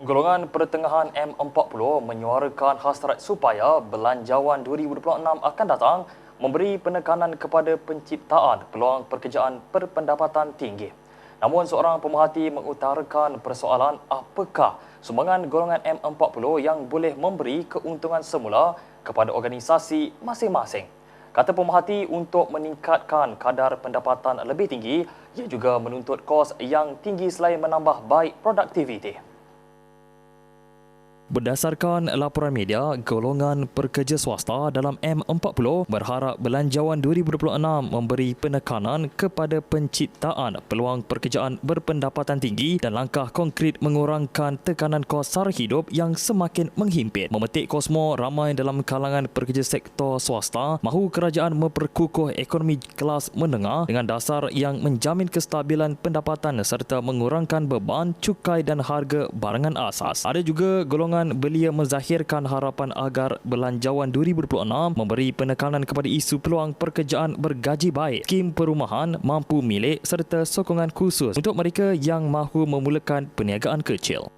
Golongan pertengahan M40 menyuarakan hasrat supaya belanjawan 2026 akan datang memberi penekanan kepada penciptaan peluang pekerjaan berpendapatan tinggi. Namun seorang pemerhati mengutarakan persoalan apakah sumbangan golongan M40 yang boleh memberi keuntungan semula kepada organisasi masing-masing. Kata pemerhati untuk meningkatkan kadar pendapatan lebih tinggi, ia juga menuntut kos yang tinggi selain menambah baik produktiviti. Berdasarkan laporan media, golongan pekerja swasta dalam M40 berharap belanjawan 2026 memberi penekanan kepada penciptaan peluang pekerjaan berpendapatan tinggi dan langkah konkret mengurangkan tekanan kos sara hidup yang semakin menghimpit. Memetik Kosmo, ramai dalam kalangan pekerja sektor swasta mahu kerajaan memperkukuh ekonomi kelas menengah dengan dasar yang menjamin kestabilan pendapatan serta mengurangkan beban cukai dan harga barangan asas. Ada juga golongan Perhimpunan Belia menzahirkan harapan agar Belanjawan 2026 memberi penekanan kepada isu peluang pekerjaan bergaji baik, skim perumahan, mampu milik serta sokongan khusus untuk mereka yang mahu memulakan perniagaan kecil.